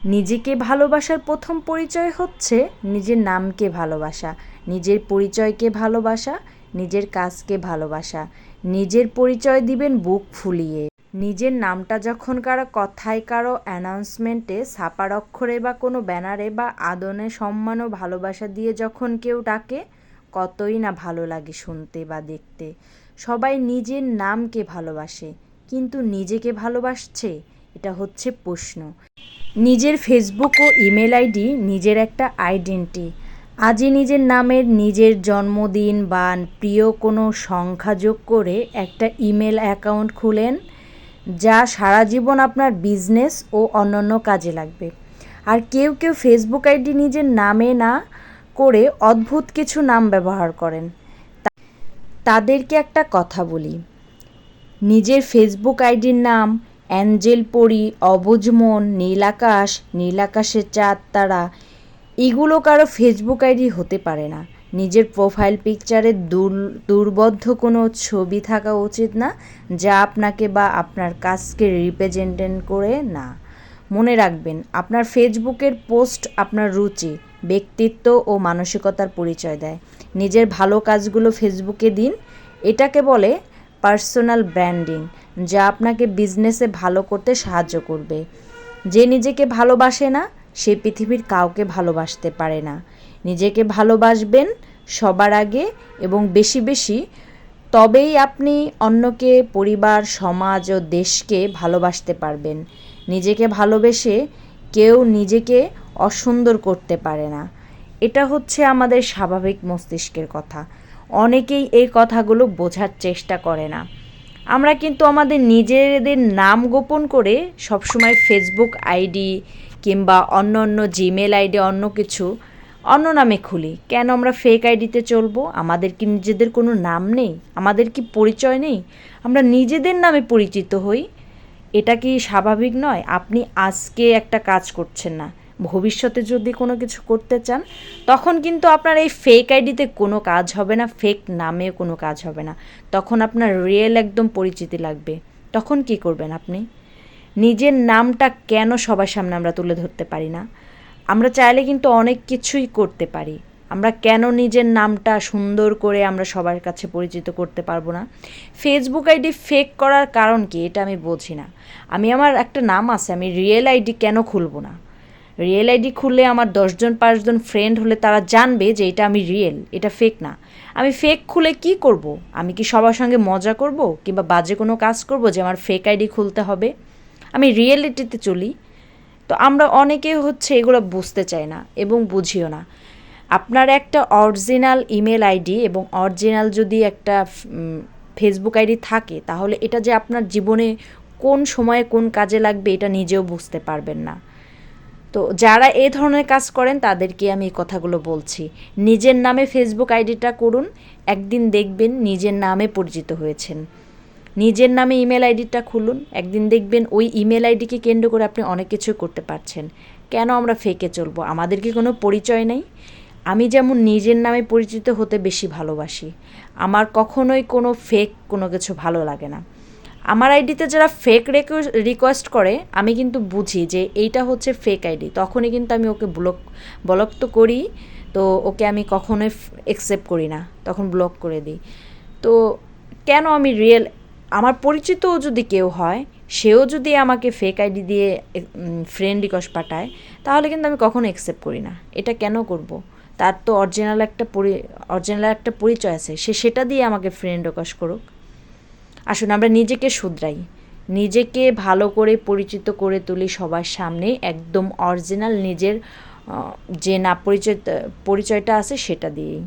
নিজেকে ভালোবাসার প্রথম পরিচয় হচ্ছে নিজের নামকে ভালোবাসা, নিজের পরিচয়কে ভালোবাসা, নিজের কাজকে ভালোবাসা। নিজের পরিচয় দিবেন বুক ফুলিয়ে। নিজের নামটা যখন কারও কথায়, কারও অ্যানাউন্সমেন্টে, ছাপার অক্ষরে বা কোনো ব্যানারে বা আদনে সম্মান ও ভালোবাসা দিয়ে যখন কেউ ডাকে, কতই না ভালো লাগে শুনতে বা দেখতে। সবাই নিজের নামকে ভালোবাসে, কিন্তু নিজেকে ভালোবাসছে এটা হচ্ছে প্রশ্ন। নিজের ফেসবুক ও ইমেল আইডি নিজের একটা আইডেন্টি আজই নিজের নামের নিজের জন্মদিন বা প্রিয় কোনো সংখ্যা যোগ করে একটা ইমেল অ্যাকাউন্ট খুলেন, যা সারা জীবন আপনার বিজনেস ও অন্যান্য কাজে লাগবে। আর কেউ কেউ ফেসবুক আইডি নিজের নামে না করে অদ্ভুত কিছু নাম ব্যবহার করেন। তাদেরকে একটা কথা বলি। নিজের ফেসবুক আইডির নাম অ্যাঞ্জেল পরি অবুজমন নীল আকাশ নীল আকাশের চাঁদ, তারা। এগুলো কারও ফেসবুক আইডি হতে পারে না। নিজের প্রোফাইল পিকচারে দুর দুর্বদ্ধ কোনো ছবি থাকা উচিত না, যা আপনাকে বা আপনার কাজকে রিপ্রেজেন্টেন্ট করে না। মনে রাখবেন, আপনার ফেসবুকের পোস্ট আপনার রুচি, ব্যক্তিত্ব ও মানসিকতার পরিচয় দেয়। নিজের ভালো কাজগুলো ফেসবুকে দিন। এটাকে বলে পার্সোনাল ব্র্যান্ডিং, যা আপনাকে বিজনেসে ভালো করতে সাহায্য করবে। যে নিজেকে ভালোবাসে না, সে পৃথিবীর কাউকে ভালোবাসতে পারে না। নিজেকে ভালোবাসবেন সবার আগে এবং বেশি বেশি, তবেই আপনি অন্যকে, পরিবার, সমাজ ও দেশকে ভালোবাসতে পারবেন। নিজেকে ভালোবেসে কেউ নিজেকে অসুন্দর করতে পারে না। এটা হচ্ছে আমাদের স্বাভাবিক মস্তিষ্কের কথা। অনেকেই এই কথাগুলো বোঝার চেষ্টা করে না। আমরা কিন্তু আমাদের নিজেদের নাম গোপন করে সবসময় ফেসবুক আইডি কিংবা অন্য অন্য জিমেল আইডি অন্য কিছু অন্য নামে খুলি। কেন আমরা ফেক আইডিতে চলবো? আমাদের কি নিজেদের কোনো নাম নেই? আমাদের কি পরিচয় নেই? আমরা নিজেদের নামে পরিচিত হই? এটা কি স্বাভাবিক নয়? আপনি আজকে একটা কাজ করছেন না। ভবিষ্যতে যদি কোনো কিছু করতে চান, তখন কিন্তু আপনার এই ফেক আইডিতে কোনো কাজ হবে না ফেক নামে কোনো কাজ হবে না। তখন আপনার রিয়েল একদম পরিচিতি লাগবে। তখন কি করবেন আপনি? নিজের নামটা কেন সবার সামনে আমরা তুলে ধরতে পারি না? আমরা চাইলে কিন্তু অনেক কিছুই করতে পারি। আমরা কেন নিজের নামটা সুন্দর করে আমরা সবার কাছে পরিচিত করতে পারব না? ফেসবুক আইডি ফেক করার কারণ কি? এটা আমি বুঝি না। আমি আমার একটা নাম আছে, আমি রিয়েল আইডি কেন খুলবো না? রিয়েল আইডি খুললে আমার দশজন, পাঁচজন ফ্রেন্ড হলে তারা জানবে যে এটা আমি রিয়েল এটা ফেক না। আমি ফেক খুলে কি করব? আমি কি সবার সঙ্গে মজা করব? কিংবা বাজে কোনো কাজ করব যে আমার ফেক আইডি খুলতে হবে? আমি রিয়েলিটিতে চলি। তো আমরা অনেকে হচ্ছে এগুলো বুঝতে চাই না এবং বুঝিও না। আপনার একটা অরিজিনাল ইমেল আইডি এবং অরিজিনাল যদি একটা ফেসবুক আইডি থাকে, তাহলে এটা যে আপনার জীবনে কোন সময়ে কোন কাজে লাগবে এটা নিজেও বুঝতে পারবেন না। তো যারা এই ধরনের কাজ করেন, তাদেরকে আমি এই কথাগুলো বলছি। নিজের নামে ফেসবুক আইডিটা করুন, একদিন দেখবেন নিজের নামে পরিচিত হয়েছেন। নিজের নামে ইমেল আইডিটা খুলুন, একদিন দেখবেন ওই ইমেল আইডিকে কেন্দ্র করে আপনি অনেক কিছু করতে পারছেন। কেন আমরা ফেকে চলবো? আমাদের কি কোনো পরিচয় নেই? আমি যেমন নিজের নামে পরিচিত হতে বেশি ভালোবাসি, আমার কখনোই কোনো ফেক কোনো কিছু ভালো লাগে না। আমার আইডিতে যারা ফেক রিকোয়েস্ট করে, আমি কিন্তু বুঝি যে এইটা হচ্ছে ফেক আইডি। তখনই কিন্তু আমি ওকে ব্লক ব্লক তো করি, তো ওকে আমি কখনোই অ্যাকসেপ্ট করি না। তখন ব্লক করে দিই। তো কেন আমি রিয়েল আমার পরিচিতও যদি কেউ হয়, সেও যদি আমাকে ফেক আইডি দিয়ে ফ্রেন্ড রিকোয়েস্ট পাঠায়, তাহলে কিন্তু আমি কখনো অ্যাকসেপ্ট করি না। এটা কেন করব? তার তো অরিজিনাল একটা পরি অরিজিনাল একটা পরিচয় আছে। সে সেটা দিয়ে আমাকে ফ্রেন্ড রিকোয়েস্ট করুক। আসুন, আমরা নিজেকে শুধরাই। নিজেকে ভালো করে পরিচিত করে তুলি সবার সামনে, একদম অরিজিনাল নিজের যে না পরিচয় পরিচয়টা আছে সেটা দিয়েই।